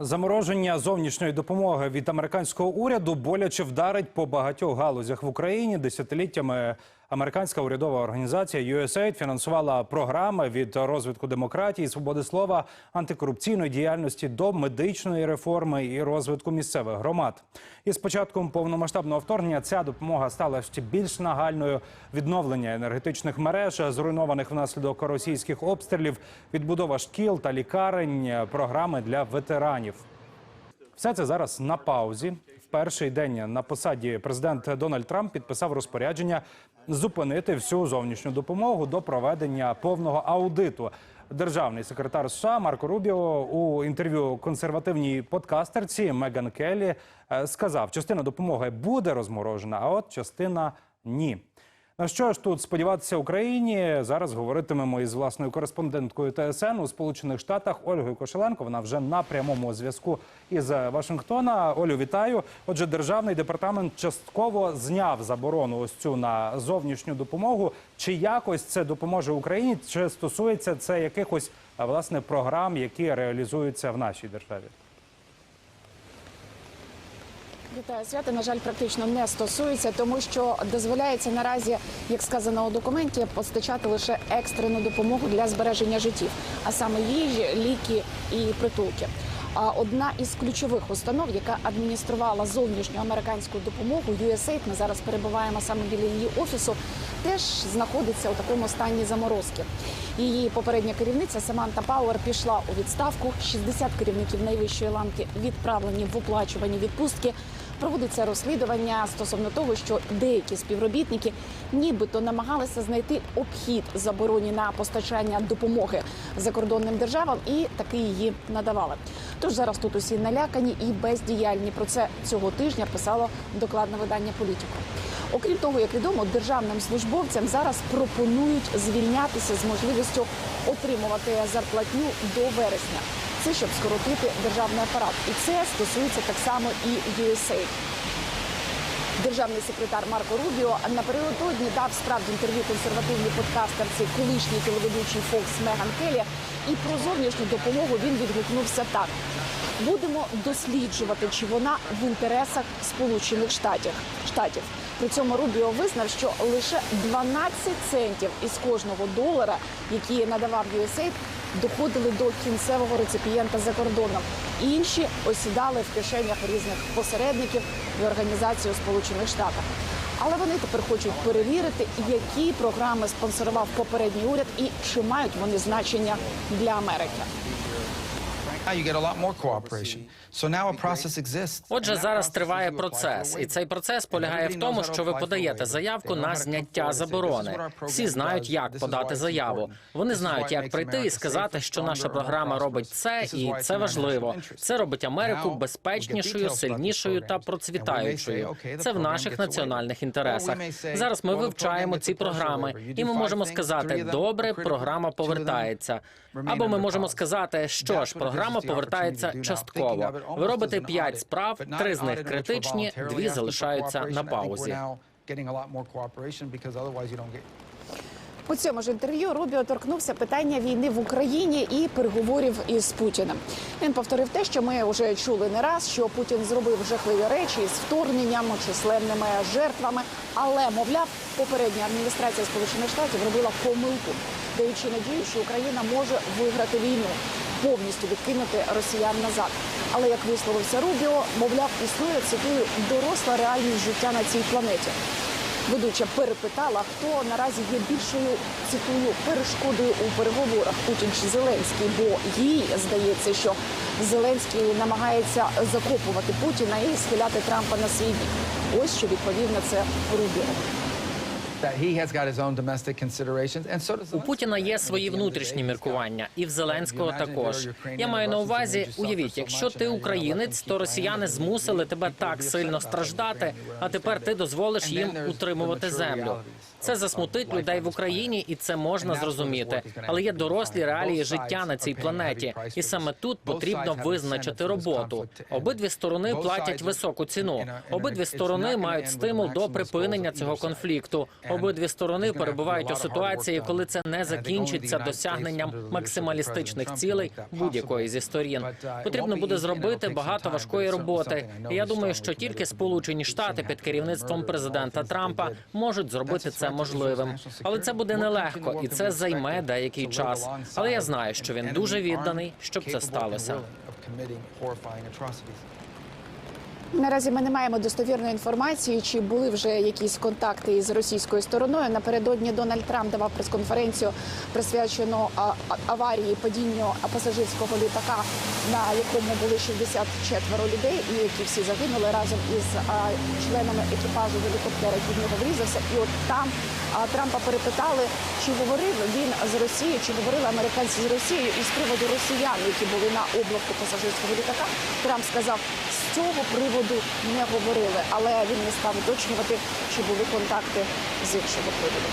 Замороження зовнішньої допомоги від американського уряду боляче вдарить по багатьох галузях в Україні. Десятиліттями американська урядова організація USAID фінансувала програми від розвитку демократії, свободи слова, антикорупційної діяльності до медичної реформи і розвитку місцевих громад. І з початком повномасштабного вторгнення ця допомога стала ще більш нагальною. Відновлення енергетичних мереж, зруйнованих внаслідок російських обстрілів, відбудова шкіл та лікарень, програми для ветеранів. Все це зараз на паузі. В перший день на посаді президент Дональд Трамп підписав розпорядження зупинити всю зовнішню допомогу до проведення повного аудиту. Державний секретар США Марко Рубіо у інтерв'ю консервативній подкастерці Меган Келлі е, сказав, частина допомоги буде розморожена, а от частина ні. На що ж тут сподіватися Україні? Зараз говоритимемо із власною кореспонденткою ТСН у Сполучених Штатах Ольгою Кошеленко. Вона вже на прямому зв'язку із Вашингтона. Олю, вітаю. Отже, державний департамент частково зняв заборону ось цю на зовнішню допомогу. Чи якось це допоможе Україні? Чи стосується це якихось власне програм, які реалізуються в нашій державі? Вітаю свята. На жаль, практично не стосується, тому що дозволяється наразі, як сказано у документі, постачати лише екстрену допомогу для збереження життів, а саме їжі, ліки і притулки. А одна із ключових установ, яка адмініструвала зовнішню американську допомогу, USAID, ми зараз перебуваємо саме біля її офісу, теж знаходиться у такому стані заморозки. Її попередня керівниця Саманта Пауер пішла у відставку. 60 керівників найвищої ланки відправлені в оплачувані відпустки. Проводиться розслідування стосовно того, що деякі співробітники нібито намагалися знайти обхід забороні на постачання допомоги закордонним державам і таки її надавали. Тож зараз тут усі налякані і бездіяльні. Про це цього тижня писало докладне видання політику. Окрім того, як відомо, державним службовцям зараз пропонують звільнятися з можливістю отримувати зарплатню до вересня. Це щоб скоротити державний апарат, і це стосується так само і USAID. Державний секретар Марко Рубіо напередодні дав справді інтерв'ю консервативній подкастерці, колишній телеведучий Фокс Меган Келлі. І про зовнішню допомогу він відгукнувся так: будемо досліджувати, чи вона в інтересах Сполучених Штатів. Штатів. При цьому Рубіо визнав, що лише 12 центів із кожного долара, які надавав USAID, доходили до кінцевого реципієнта за кордоном. Інші осідали в кишенях різних посередників і організацій у Сполучених Штатах. Але вони тепер хочуть перевірити, які програми спонсорував попередній уряд і чи мають вони значення для Америки. Отже, зараз триває процес, і цей процес полягає в тому, що ви подаєте заявку на зняття заборони. Всі знають, як подати заяву. Вони знають, як прийти і сказати, що наша програма робить це, і це важливо. Це робить Америку безпечнішою, сильнішою та процвітаючою. Це в наших національних інтересах. Зараз ми вивчаємо ці програми, і ми можемо сказати, добре, програма повертається. Або ми можемо сказати, що ж, програма повертається частково. Ви робите п'ять справ, три з них критичні, дві залишаються на паузі. У цьому ж інтерв'ю Рубіо торкнувся питання війни в Україні і переговорів із Путіним. Він повторив те, що ми вже чули не раз, що Путін зробив жахливі речі з вторгненням, численними жертвами. Але мовляв, попередня адміністрація Сполучених Штатів робила помилку, даючи надію, що Україна може виграти війну, повністю відкинути росіян назад. Але як висловився Рубіо, мовляв, існує цитую доросла реальність життя на цій планеті. Ведуча перепитала, хто наразі є більшою цитую перешкодою у переговорах Путін чи Зеленський, бо їй здається, що Зеленський намагається закопувати Путіна і схиляти Трампа на свій бік. Ось що відповів на це Рубіо. У Путіна є свої внутрішні міркування, і в Зеленського також. Я маю на увазі, уявіть, якщо ти українець, то росіяни змусили тебе так сильно страждати, а тепер ти дозволиш їм утримувати землю. Це засмутить людей в Україні, і це можна зрозуміти. Але є дорослі реалії життя на цій планеті, і саме тут потрібно визначити роботу. Обидві сторони платять високу ціну. Обидві сторони мають стимул до припинення цього конфлікту. Обидві сторони перебувають у ситуації, коли це не закінчиться досягненням максималістичних цілей будь-якої зі сторін. Потрібно буде зробити багато важкої роботи. І я думаю, що тільки Сполучені Штати під керівництвом президента Трампа можуть зробити це можливим. Але це буде нелегко, і це займе деякий час. Але я знаю, що він дуже відданий, щоб це сталося. Наразі ми не маємо достовірної інформації, чи були вже якісь контакти із російською стороною. Напередодні Дональд Трамп давав прес-конференцію, присвячену аварії падінню пасажирського літака, на якому були 64 людей, і які всі загинули разом із членами екіпажу гелікоптера, який в нього врізався. І от там Трампа перепитали, чи говорив він з Росією, чи говорили американці з Росією, і з приводу росіян, які були на облавку пасажирського літака. Трамп сказав, з цього приводу не говорили, але він не став уточнювати, чи були контакти з іншого приводу.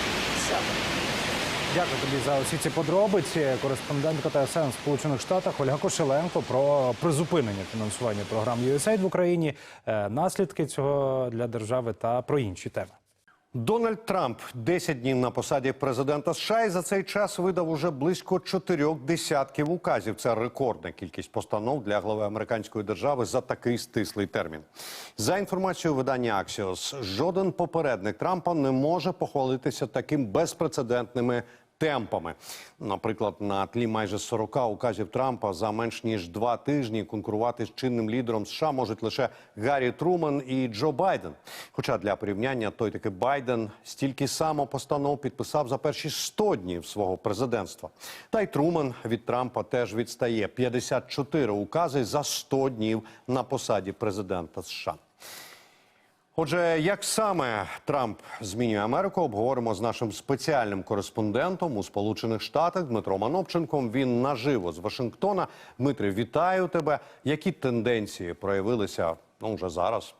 Дякую тобі за усі ці подробиці. Кореспондентка ТСН Сполучених Штатах Ольга Кошеленко про призупинення фінансування програм USAID в Україні, е, наслідки цього для держави та про інші теми. Дональд Трамп 10 днів на посаді президента США і за цей час видав уже близько чотирьох десятків указів. Це рекордна кількість постанов для глави американської держави за такий стислий термін. За інформацією видання Axios, жоден попередник Трампа не може похвалитися таким безпрецедентними темпами. Наприклад, на тлі майже 40 указів Трампа за менш ніж два тижні конкурувати з чинним лідером США можуть лише Гаррі Труман і Джо Байден. Хоча для порівняння той таки Байден стільки само постанов підписав за перші 100 днів свого президентства. Та й Труман від Трампа теж відстає 54 укази за 100 днів на посаді президента США. Отже, як саме Трамп змінює Америку, обговоримо з нашим спеціальним кореспондентом у Сполучених Штатах Дмитром Анопченком. Він наживо з Вашингтона. Дмитре, вітаю тебе. Які тенденції проявилися ну вже зараз?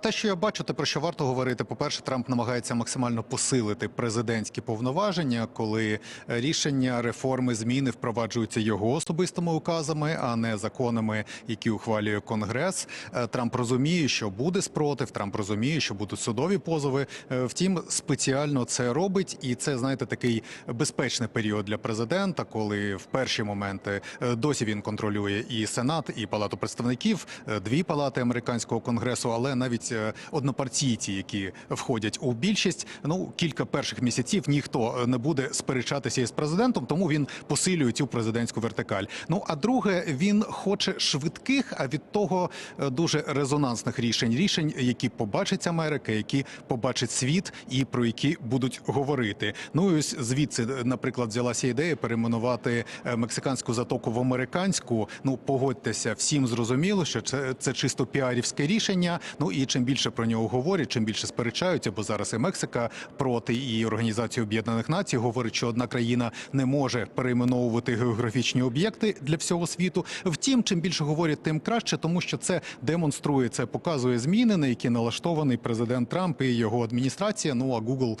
Те, що я бачу, те про що варто говорити. По-перше, Трамп намагається максимально посилити президентські повноваження, коли рішення реформи зміни впроваджуються його особистими указами, а не законами, які ухвалює Конгрес. Е, Трамп розуміє, що буде спротив. Трамп розуміє, що будуть судові позови. Е, Втім, спеціально це робить, і це знаєте такий безпечний період для президента, коли в перші моменти е, досі він контролює і сенат, і палату представників, е, дві палати американського конгресу, але навіть е, однопартійці, які входять у більшість, ну кілька перших місяців ніхто е, не буде сперечатися із президентом, тому він посилює цю президентську вертикаль. Ну а друге, він хоче швидких, а від того е, дуже резонансних рішень. Рішень, які побачить Америка, які побачить світ, і про які будуть говорити. Ну і ось звідси, наприклад, взялася ідея перейменувати мексиканську затоку в американську. Ну погодьтеся, всім зрозуміло, що це, це чисто піарівське рішення. Ну і чим більше про нього говорять, чим більше сперечаються, бо зараз і Мексика проти і Організація Об'єднаних Націй говорить, що одна країна не може перейменовувати географічні об'єкти для всього світу. Втім, чим більше говорять, тим краще, тому що це демонструє, це показує зміни, на які налаштований президент Трамп і його адміністрація. Ну а Google,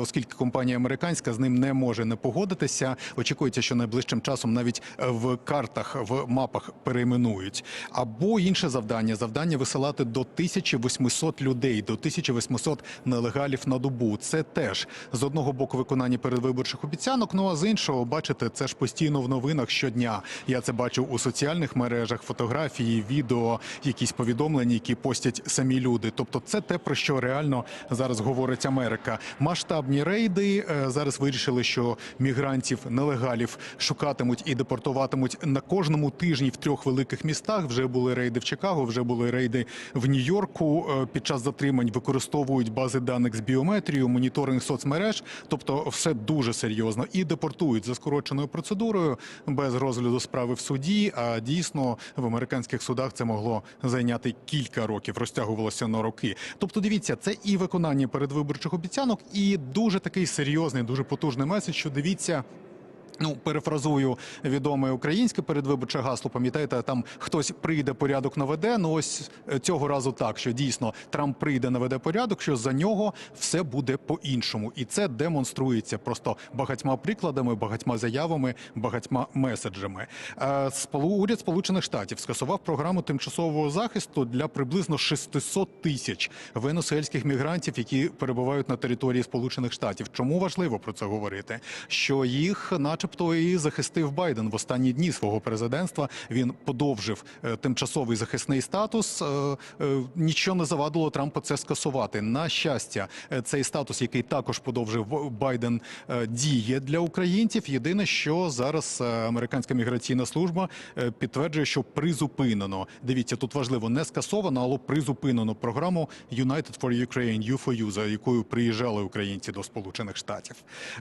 оскільки компанія американська з ним не може не погодитися. Очікується, що найближчим часом навіть в картах в мапах перейменують. Або інше завдання завдання висилати до 1800 людей, до 1800 нелегалів на добу. Це теж з одного боку виконання передвиборчих обіцянок. Ну а з іншого, бачите, це ж постійно в новинах щодня. Я це бачу у соціальних мережах, фотографії, відео, якісь повідомлення, які постять самі люди. Тобто, це те про що реально зараз говорить Америка. Масштабні рейди е, зараз вирішили, що мігрантів нелегалів шукатимуть і депортуватимуть на кожному тижні в трьох великих містах. Вже були рейди в Чикаго, вже були рейди в Нью-Йорку. Е, Під час затримань використовують бази даних з біометрією, моніторинг соцмереж. Тобто, все дуже серйозно і депортують за скороченою процедурою без розгляду справи в суді. А дійсно в американських судах це могло зайняти кілька років, розтягувалося на роки. Тобто, дивіться, це і виконання передвиборчих обіцянок, і дуже такий серйозний, дуже потужний меседж, що дивіться. Ну, перефразую відоме українське передвиборче гасло. Пам'ятаєте, там хтось прийде, порядок наведе. Ну ось е, цього разу так, що дійсно Трамп прийде, наведе порядок, що за нього все буде по-іншому, і це демонструється просто багатьма прикладами, багатьма заявами, багатьма меседжами. Е, Уряд Сполучених Штатів скасував програму тимчасового захисту для приблизно 600 тисяч венесуельських мігрантів, які перебувають на території Сполучених Штатів. Чому важливо про це говорити? Що їх, начебто, і захистив Байден в останні дні свого президентства. Він подовжив е, тимчасовий захисний статус. Е, е, Нічого не завадило Трампу це скасувати. На щастя, цей статус, який також подовжив Байден, діє для українців. Єдине, що зараз американська міграційна служба підтверджує, що призупинено. Дивіться, тут важливо не скасовано, але призупинено програму United for Ukraine, U4U, за якою приїжджали українці до Сполучених Штатів.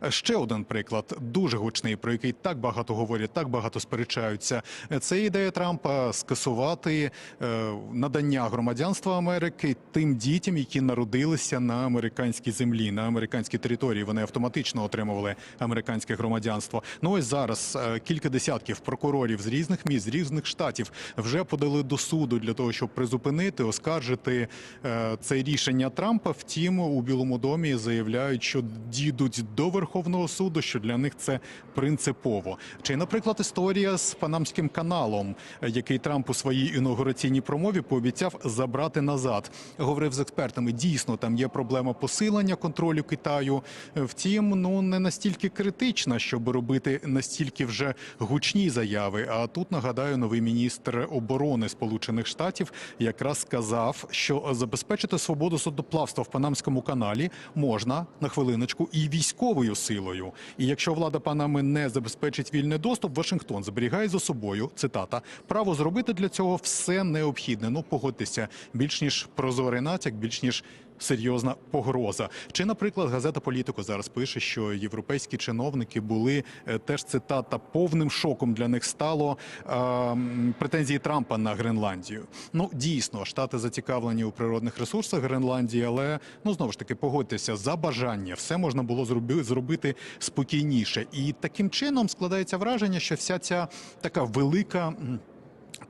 Ще один приклад, дуже гучний, про який так багато говорять, так багато сперечаються. Це ідея Трампа скасувати е, надання громадянства Америки тим дітям, які народилися на американській землі, на американській території. Вони автоматично отримували американське громадянство. Ну ось зараз е, кілька десятків прокурорів з різних міст, з різних штатів вже подали до суду для того, щоб призупинити, оскаржити е, це рішення Трампа. Втім, у Білому домі заявляють, що дійдуть до Верховного суду, що для них це принципово. Чи, наприклад, історія з Панамським каналом, який Трамп у своїй інаугураційній промові пообіцяв забрати назад. Говорив з експертами. Дійсно, там є проблема посилення контролю Китаю. Втім, ну не настільки критична, щоб робити настільки вже гучні заяви. А тут нагадаю, новий міністр оборони Сполучених Штатів якраз сказав, що забезпечити свободу судоплавства в Панамському каналі можна на хвилиночку і військовою силою. І якщо влада Панами не забезпечить вільний доступ, Вашингтон зберігає за собою цитата право зробити для цього все необхідне. Ну погодьтеся, більш ніж прозорий натяк, більш ніж серйозна погроза. Чи, наприклад, газета Політико зараз пише, що європейські чиновники були е, теж цитата повним шоком для них стало е, претензії Трампа на Гренландію. Ну дійсно, штати зацікавлені у природних ресурсах Гренландії, але ну знову ж таки погодьтеся за бажання, все можна було зроби- зробити спокійніше, і таким чином складається враження, що вся ця така велика.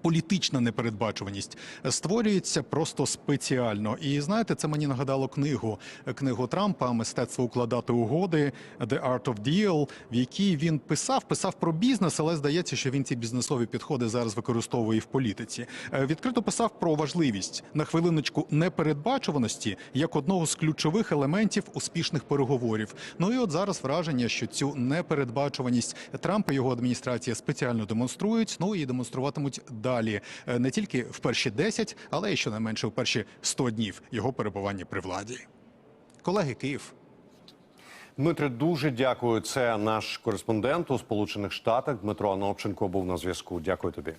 Політична непередбачуваність створюється просто спеціально. І знаєте, це мені нагадало книгу книгу Трампа Мистецтво укладати угоди The Art of Deal, в якій він писав, писав про бізнес, але здається, що він ці бізнесові підходи зараз використовує в політиці. Е, Відкрито писав про важливість на хвилиночку непередбачуваності як одного з ключових елементів успішних переговорів. Ну і от зараз враження, що цю непередбачуваність Трампа його адміністрація спеціально демонструють. Ну і демонструватимуть далі Е, не тільки в перші 10, але й щонайменше в перші 100 днів його перебування при владі. Колеги, Київ. Дмитре, дуже дякую. Це наш кореспондент у Сполучених Штатах. Дмитро Анопченко був на зв'язку. Дякую тобі.